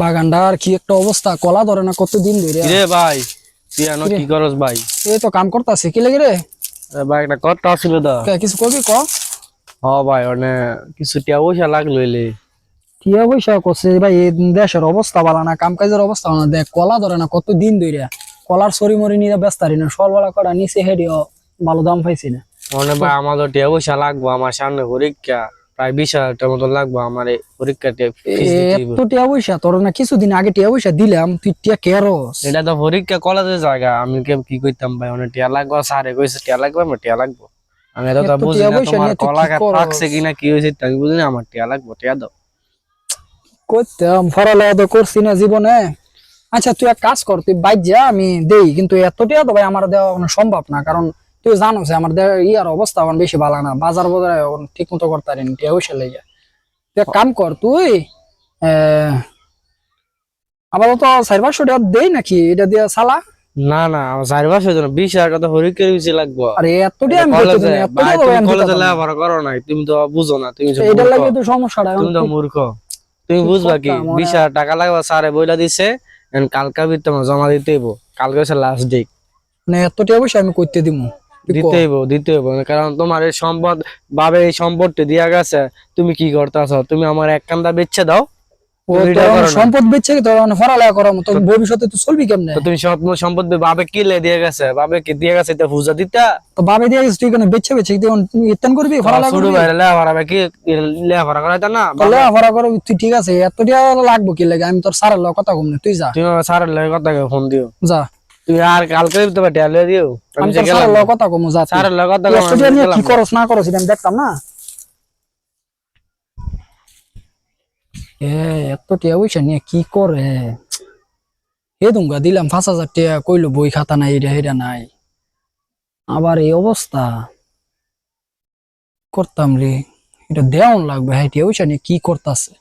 বাগানটার কি একটা অবস্থা কলা ধরে না কতদিন ধরে রে ভাই কি করস ভাই? এই তো কাম করতেছে কি লাগে রে? ভাই একটা কথা ছিল দা কিছু করবি ক? হ ভাই মানে কিছু টিয়া পয়সা লাগল এলে। টিয়া পয়সা করছে ভাই এই দেশের অবস্থা ভালো না কাম কাজের অবস্থা না। দেখ কলা ধরে না কতদিন ধরে। কলার সরি মরি নিয়ে ব্যস্ত হারি না সলবেলা করা নিচে হেডিও ভালো দাম পাইছি না। মানে ভাই আমাদের টিয়া পয়সা লাগবো আমার সামনে পরীক্ষা। প্রায় বিশ হাজার মতো লাগবো আমার এই পরীক্ষাতে এত টিয়া পয়সা তোর না কিছুদিন আগে টিয়া পয়সা দিলাম তুই টিয়া কেরস। এটা তো পরীক্ষা কলেজের জায়গা আমি কে কি করতাম ভাই অনেক টিয়া লাগবো স্যারে কইছে টিয়া লাগবে আমার টিয়া লাগবো। আমি তো এত বুঝি না তোমার কলা পাকছে কিনা কি হয়েছে তা আমি বুঝি না আমার টিয়া লাগবো টিয়া দাও। করতাম পড়ালেখা তো করছি না জীবনে। আচ্ছা তুই এক কাজ কর তুই বাইর যা আমি দেই কিন্তু এত টিয়া তো ভাই আমার দেওয়া কোনো সম্ভব না কারণ তুই জানো আমার ইয়ার অবস্থা এখন বেশি ভালো না বাজার বাজারে ঠিক মতো করতে পারিনি টিয়া লেগে। তুই কাম কর তুই আপাতত চার পাঁচশো টাকা দেই নাকি? এটা দিয়ে সালা না না আমার চার বছর জন্য বিশ হাজার টাকা পিছিয়ে লাগবো। আরে এত আমি কলেজে। লেখাপড়া করো নাই তুমি তো বুঝো না তুমি এইটার লাগে তো সমস্যাটা তুমি তো মূর্খ। তুমি বুঝবা কি বিশ হাজার টাকা লাগবে স্যারে বইলা দিছে এখন কালকা ভিতরে তোমার জমা দিতে কালকে লাস্ট ডেট মানে এত টিয়া পয়সা আমি করতে দিব দিতে হইব দিতে হইব। কারণ তোমার এই সম্পদ বাবে এই সম্পদটি দিয়া গেছে তুমি কি করতেছ? তুমি আমার এক কান্দা বেচে দাও। সম্পদ বেচছে তোর মানে পড়ালেখা করার মতো। ভবিষ্যতে তুই চলবি কেমনে? তুমি সম্পদ বাবে কি লে দিয়ে গেছে? বাবে কি দিয়ে গেছে এটা পূজা দিতা। তো বাবে দিয়ে গেছিস তুই কেন বেচছে বেচছে তুই করবি করবি? ভাইরা লেখাপড়া কি করাইতা না? করবি তুই ঠিক আছে এত টিয়া লাগবো কি লাগে? আমি তোর সারের লগে কথা কম তুই যা। তুমি সারের লগে কথা ফোন দিও। যা। তুমি আর কালকে দিতে পারতে দিও। আমি গেলাম। স্যারের লগে কথা কম যা তুই। স্যারের কথা তুই কম, কি করস না করস আমি দেখতাম না। এ এত টিয়া পয়সা নিয়ে কি করে? এ দুঙ্গা দিলাম পাঁচ হাজার টিয়া কইলো বই খাতা নাই এটা এটা নাই। আবার এই অবস্থা। করতাম রে এটা দেওয়ান লাগবে হ্যাঁ টিয়া পয়সা নিয়ে কি করতাছে?